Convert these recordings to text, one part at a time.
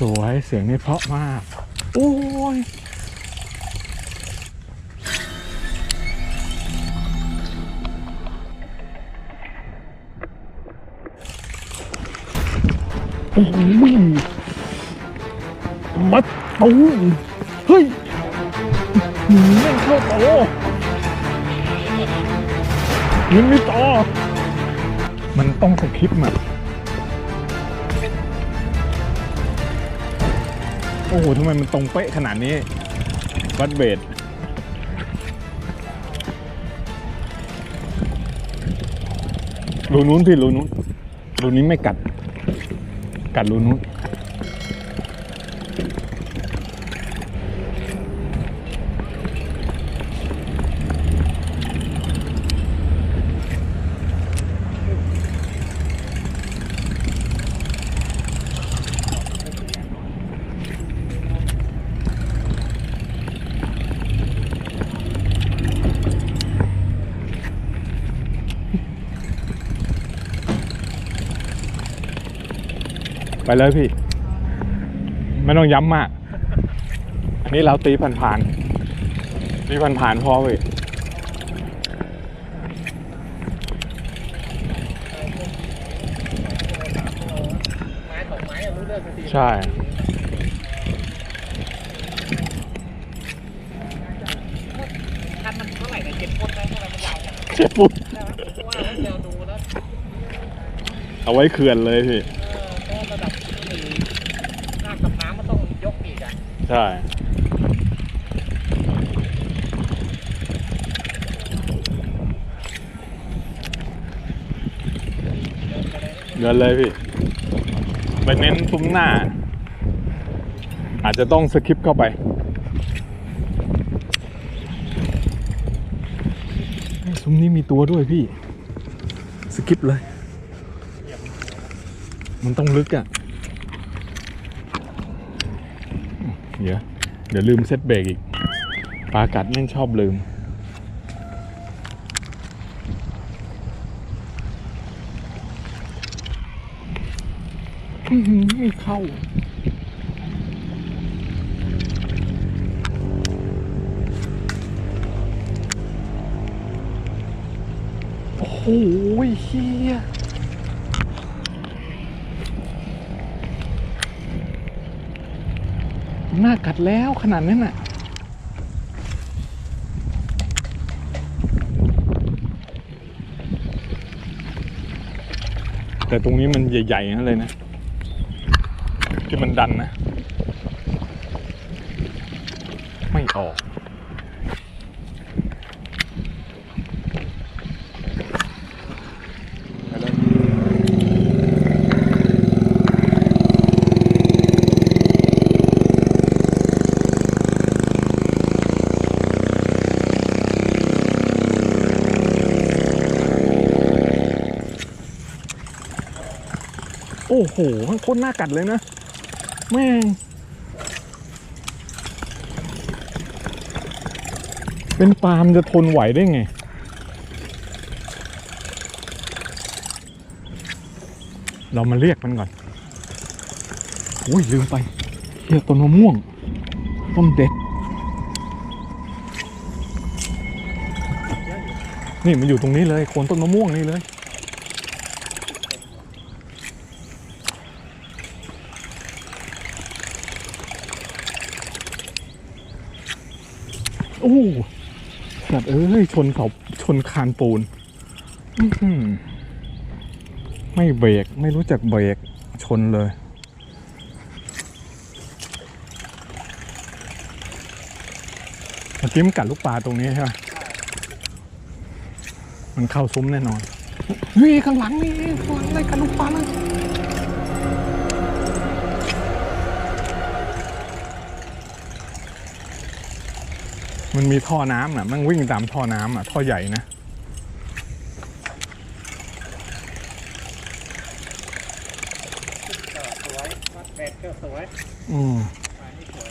สวยเสียงนี่เพราะมาก โอ้ยโอ้ยมัดตูมเฮ้ยหืมแม่งเข้าโตยังไม่ต่อมันต้องสคริปต์มา โอ้โหทำไมมันตรงเป๊ะขนาดนี้ วัดเบสรูนู้นพี่รูนู้นรูนี้ไม่กัด กัดรูนู้น ไปเลยพี่ ไม่ต้องย้ำมาก อันนี้เราตีผ่านๆตีผ่านๆพอเว้ยไม้สองไม้อะรู้เรื่องทันทีใช่คันมันเท่าไหร่เนี่ยเจ็ดฟุตนะทำไมมันยาวจังเจ็บปุ๊บใช่ไหมเพราะว่าเราเดี๋ยวดูแล้วเอาไว้เขื่อนเลยพี่ เออก็ระดับสี่หน้ากับน้ำมันต้องยกอีกอะ ใช่เดินเลยพี่ไปเน้นซุ้มหน้า อาจจะต้องสคริปเข้าไป ซุ้มนี้มีตัวด้วยพี่ สคริปเลย มันต้องลึกอะ เดี๋ยวเดี๋ยวลืมเซตเบรกอีกปลากัดแม่งชอบลืมอื้อหือไม่เข้าโอ้โหเฮีย หน้ากัดแล้วขนาดนั้นน่ะแต่ตรงนี้มันใหญ่ๆนั่นเลยนะ ที่มันดันนะ ไม่ออก อ้โหมันโคตรน่ากัดเลยนะแม่งเป็นปาล์มจะทนไหวได้ไง เรามาเรียกมันก่อนอุ้ยลืมไปเฮียต้นมะม่วง ต้นเด็ด นี่มันอยู่ตรงนี้เลยโคนต้นมะม่วงนี่เลย โอ้ สัตว์เอ้ยชนเสาชนคานปูนไม่เบรกไม่รู้จักเบรกชนเลย เมื่อกี้มันกัดลูกปลาตรงนี้ใช่ไหมมันเข้าซุ้มแน่นอนเฮ้ยข้างหลังนี่ข้างหลังอะไรกัดลูกปลาเลย มันมีท่อน้ำน่ะมันวิ่งตามท่อน้ำอะท่อใหญ่นะ ก็สวยวัดแบดก็สวย อืม ปลานี่สวย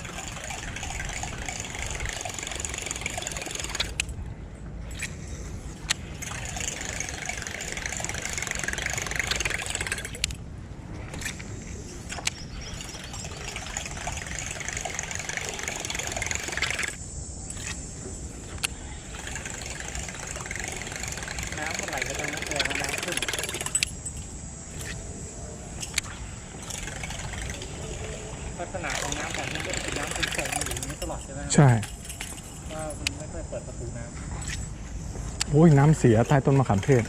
อ ลักษณะของน้ำแบบนี้ก็จะเป็นน้ำเป็นโซนอยู่อย่างนี้ตลอด ใช่ว่ามันไม่ค่อยเปิดประตูน้ำโอ้ยน้ำเสียใต้ต้นมะขามเทศ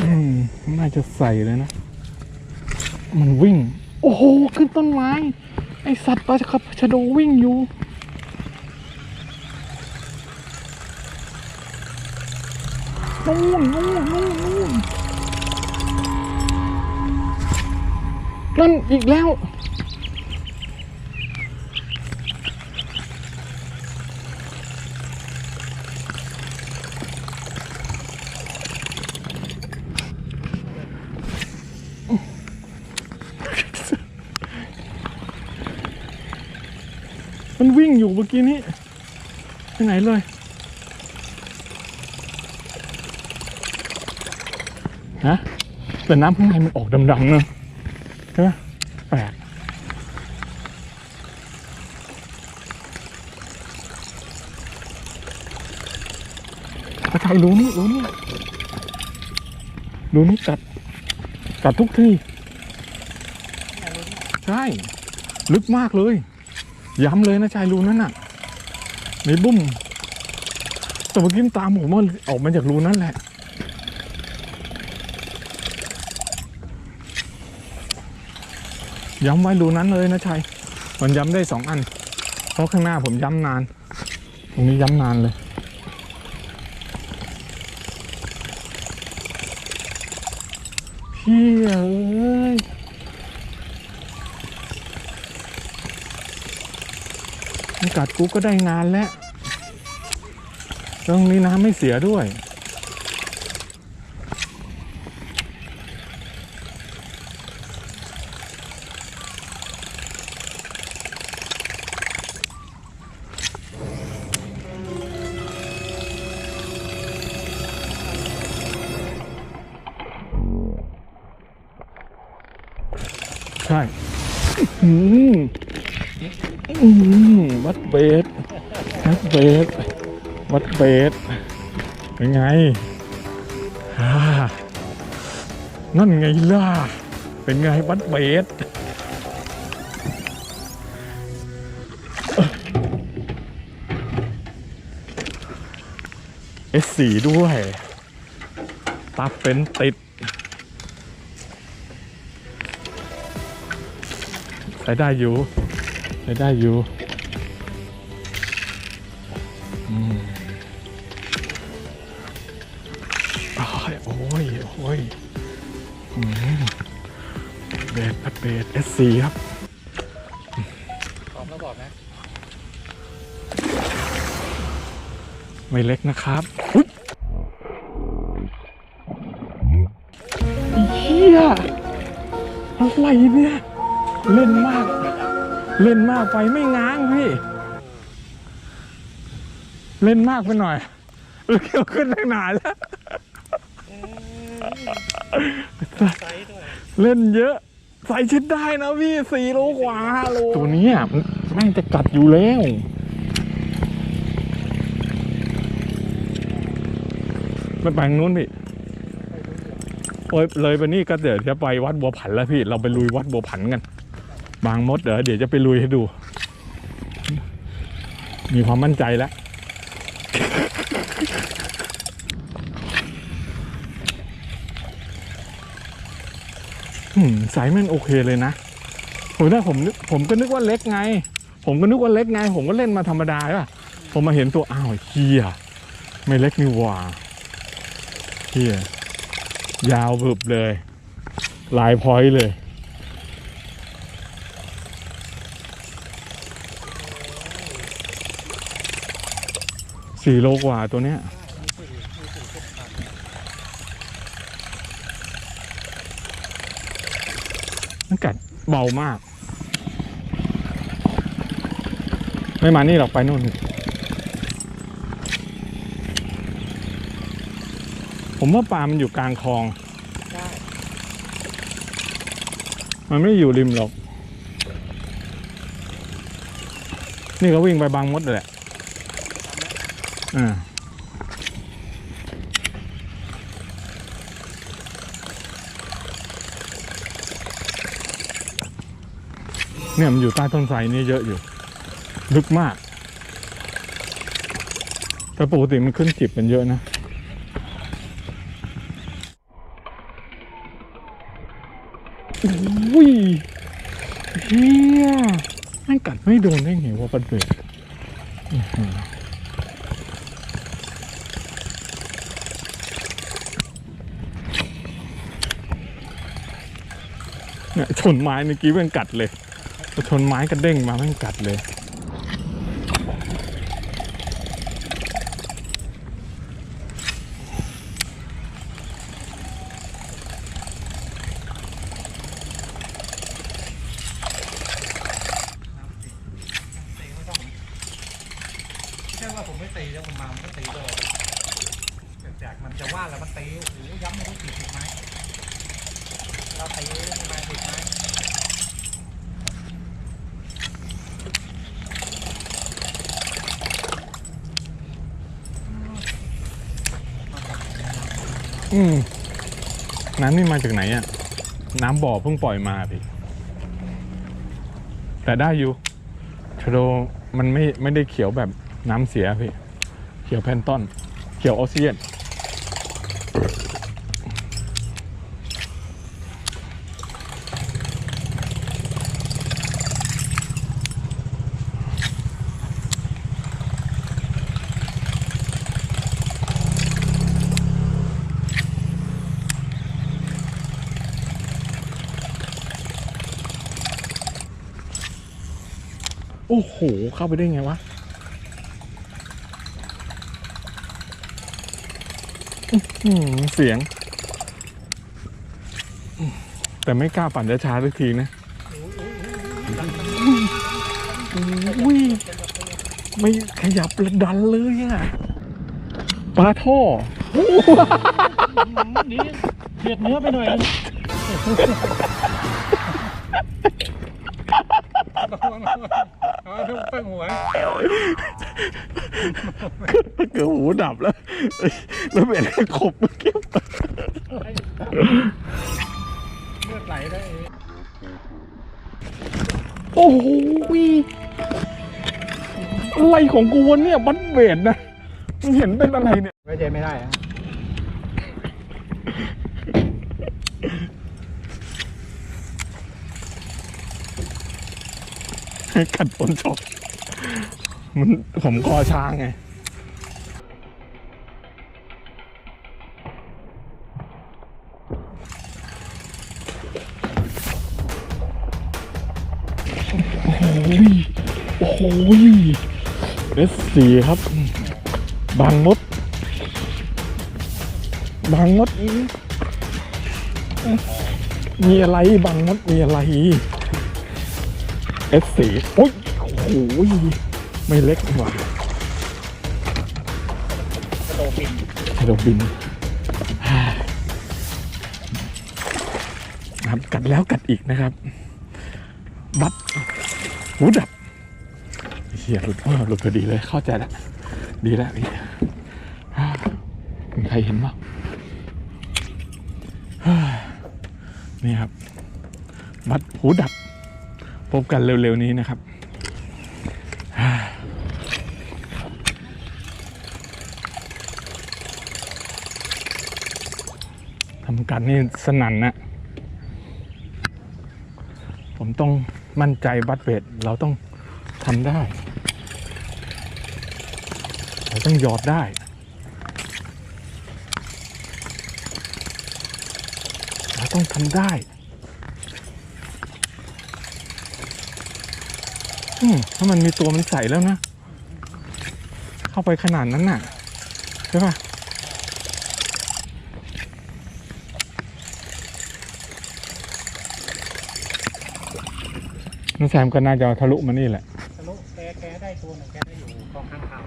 อืมน่า จะใส่เลยนะ มันวิ่ง โอ้โห ขึ้นต้นไม้ ไอสัตว์ปลาครับชะโดวิ่งอยู่นู่นนู่นนู่นนู่นนั่นอีกแล้ว อยู่เมื่อกี้นี้ไปไหนเลยฮะแต่น้ำข้างในมันออกดำๆเนะใช่ไหมแปลกกระชายรู้นี่รู้นี่รู้นี่กัดกัดทุกที่ใช่ ลึกมากเลย ย้ำเลยนะชายรูนั้นน่ะในบุ้มแต่เมื่อกี้มตามผมว่าออกมาจากรูนั้นแหละย้ำไว้รูนั้นเลยนะชัยมันย้ำได้สองอัน เพราะข้างหน้าผมย้ำนาน ตรงนี้ย้ำนานเลยพี่เอ้ย กัดกูก็ได้งานแล้วตรงนี้น้ำไม่เสียด้วยใช่หืม วัดเบสวัดเบสวัดเบสเป็นไงอ่านั่นไงล่ะ เป็นไงวัดเบสเอสสีด้วย ตาเป็นติดใช้ได้อยู่ ใช้ได้อยู่อืมโอ้ย โอ้ย โอ้ยอืมเบสพัดเบสเอสซีครับำพร้อมแล้วบอกนะ ไม่เล็กนะครับอุ๊ยเฮียอะไรเนี่ย เล่นมาก เล่นมากไปไม่ง้างพี่ เล่นมากไปหน่อยเออเกี่ยวขึ้นตั้งนานแล้วไซส์ด้วยเล่นเยอะ ใส่ชิดได้นะพี่สี่โลกว่าห้าโลตัวเนี้ยมันแม่งจะกัดอยู่แล้วมันไปทางนู้นพี่โอ้ยเลยไปนี่ก็เดี๋ยวจะไปวัดบัวผันแล้วพี่ เราไปลุยวัดบัวผันกัน บางมดเดี๋ยวเดี๋ยวจะไปลุยให้ดู มีความมั่นใจแล้วอืมสายม่งโอเคเลยนะผมได้ผมนึกผมก็นึกว่าเล็กไง ผมก็นึกว่าเล็กไง ผมก็เล่นมาธรรมดาใช่ป่ะ ผมมาเห็นตัวอ้าวเฮียไม่เล็กนี่หว่าเฮียยาวบึบเลยหลายพอยต์เลย สี่โลกว่าตัวเนี้ยมีสี่มีสี่เส้นทางมันกัดเบามาก ไม่มานี่หรอกไปนู่น ผมว่าปลามันอยู่กลางคลอง มันไม่อยู่ริมหรอก นี่ก็วิ่งไปบางมดเลยแหละ อ่าเนี่ยมันอยู่ใต้ต้นไทรนี่เยอะอยู่ ลึกมาก แต่ปกติมันขึ้นจิบกันเยอะนะอุ้ยเฮียแม่กัดไม่โดนได้ไงวะปัดเบ็ดอื้อ เนี่ยชนไม้เมื่อกี้แม่งกัดเลยชนไม้กระเด้งมาแม่งกัดเลย ตีไม่ต้องไม่ใช่ว่าผมไม่ตีแล้วมันมามันก็ตีเลยจากมันจะว่าแล้วมันตีโอ้โหย้ำไม่รู้กี่สิบไม้เรา ตีมาณสิบไม้อืมน้ำนี่มาจากไหนอะน้ำบ่อเพิ่งปล่อยมาพี่ แต่ได้อยู่ชโดมันไม่ไม่ได้เขียวแบบน้ำเสียพี่ เขียวแพนต้อนเขียวออกซิเจน โอ้โห เข้าไปได้ไงวะเสียง แต่ไม่กล้าปั่นช้าๆสักทีนะอุ้ยไม่ขยับระดันเลยอะปลาท่อนี่เสียดเนื้อไปหน่อย เอาเพิ่งหัวเกือบหูดับแล้ว แล้วเบ็ดก็ขบเมื่อกี้เลือดไหลได้โอ้โหอะไรของกูวะเนี่ยบัดเบ็ดนะมึงเห็นเป็นอะไรเนี่ยไว้ใจไม่ได้อะ กัดปนช็อกมันผมคอช้างไงโอ้โหโอ้โหเอสสี่ครับ บางมด บางมด มีอะไรบางมดมีอะไร เอสสี่โอ้ยโอ้โหไม่เล็กหว่ากระโดดบินไฮโดรบินนะครับกัดแล้วกัดอีกนะครับ บัดหูดับเฮียหลุดหลุดพอดีเลยเข้าใจแล้วดีแล้วพี่มีใครเห็นบ้างนี่ครับ บัดหูดับ พบกันเร็วๆนี้นะครับ ทำกันนี่สนั่นนะ ผมต้องมั่นใจบัตเบดเราต้องทำได้ เราต้องหยอดได้เราต้องทำได้ อืม ถ้ามันมีตัวมันใส่แล้วนะ เข้าไปขนาดนั้นน่ะ ใช่ปะน้องแซมก็น่าจะทะลุมานี่แหละ ทะลุแกแกได้ตัวหนึ่งแกได้อยู่กองข้างข่าว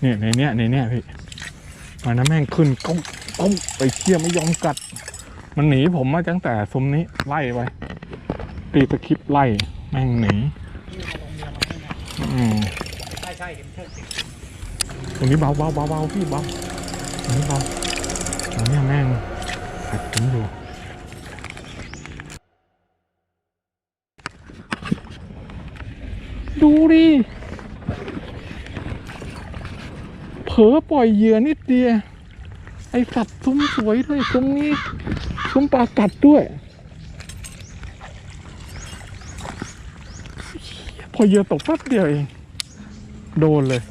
เนี่ยในเนี้ยในเนี้ยพี่มันนะแม่งขึ้นก้มก้มไปเชี่ยไม่ยอมกัด มันหนีผมมาตั้งแต่ซุ้มนี้ไล่ไปตีตะคริปไล่แม่งหนีอืมใช่ใช่เห็นเชิดตรงนี้เบาเบาเบาเบาพี่เบาตรงนี้เบาตรงนี้แม่งกัดผมอยู่ดูดิเผลอปล่อยเหยื่อนิดเดียวไอสัตว์ซุ้มสวยเลยซุ้มนี้ ซุ้มปลากัดด้วยพอเยือตกแป๊บเดียวเอง โดนเลย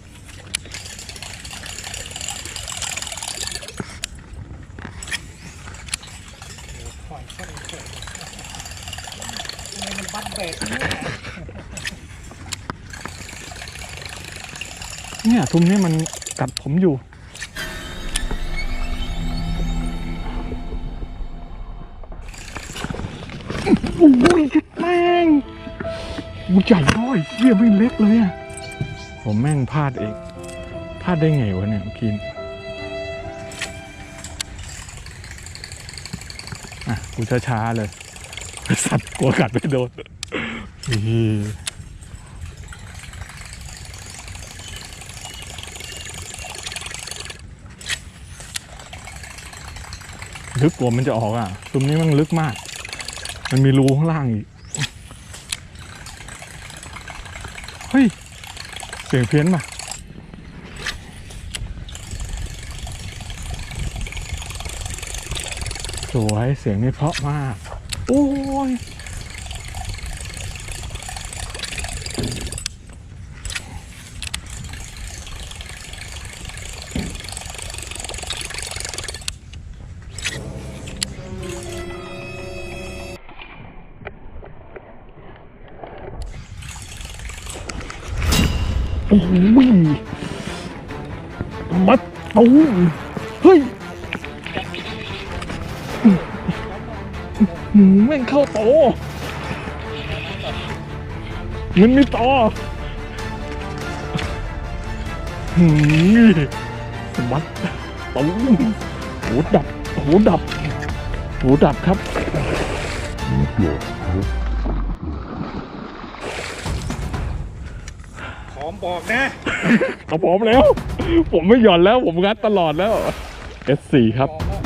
เนี่ยเนี่มนี้มันกัดผมอยู่ อ้ยชิดแม่งอูใหญ่น้อยเยี่ยไม่เล็กเลยอะผมแม่งพลาดเองพลาดได้ไงวะเนี่ยกินอะกูช้าๆเลย สัตว์กลัวกัดไม่โดนอีลึกกว่ามันจะออกอะ ตรงนี้มันลึกมาก มันมีรูข้างล่างอีก เฮ้ย เสียงเพี้ยนป่ะสวยเสียงนี่เพราะมาก โอ้ย มัดตูมเฮ้ยหืมแม่งเข้าโตมันมีต่อหืมมัดตูมหูดับหูดับหูดับครับพร้อมบ อกนะ เอาผมแล้ว ผมไม่หย่อนแล้ว ผมงัดตลอดแล้ว S4 ครับบอกว่า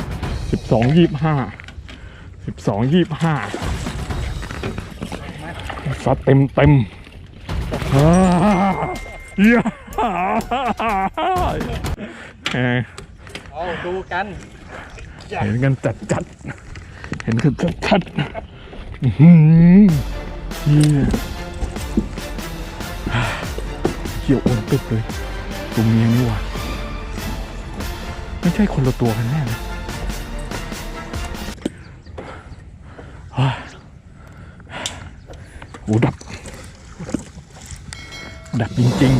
สิบสองยี่ห้าสิบสองยี่ห้าซัดเต็มเต็มอ่าเหี้ยเอ้ยเอาดูกัน เห็นกันจัดจัดๆเห็นกันจัดจัดๆอื้อ หือเหี้ยเกี่ยวอ้วนตึบเลยตัวเมียนี่หว่าไม่ใช่คนละตัวกันแน่เลยเฮ้ยหูดับ ดับจริง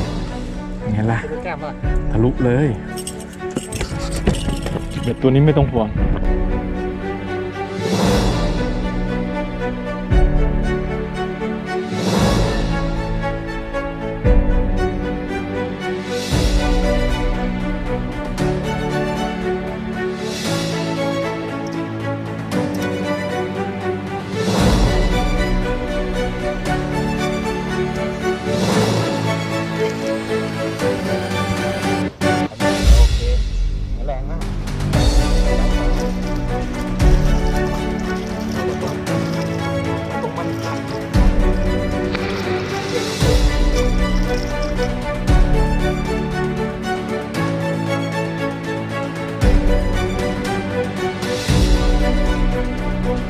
ๆไงล่ะดูแก้มว่าทะลุเลย เบ็ดตัวนี้ไม่ต้องห่วง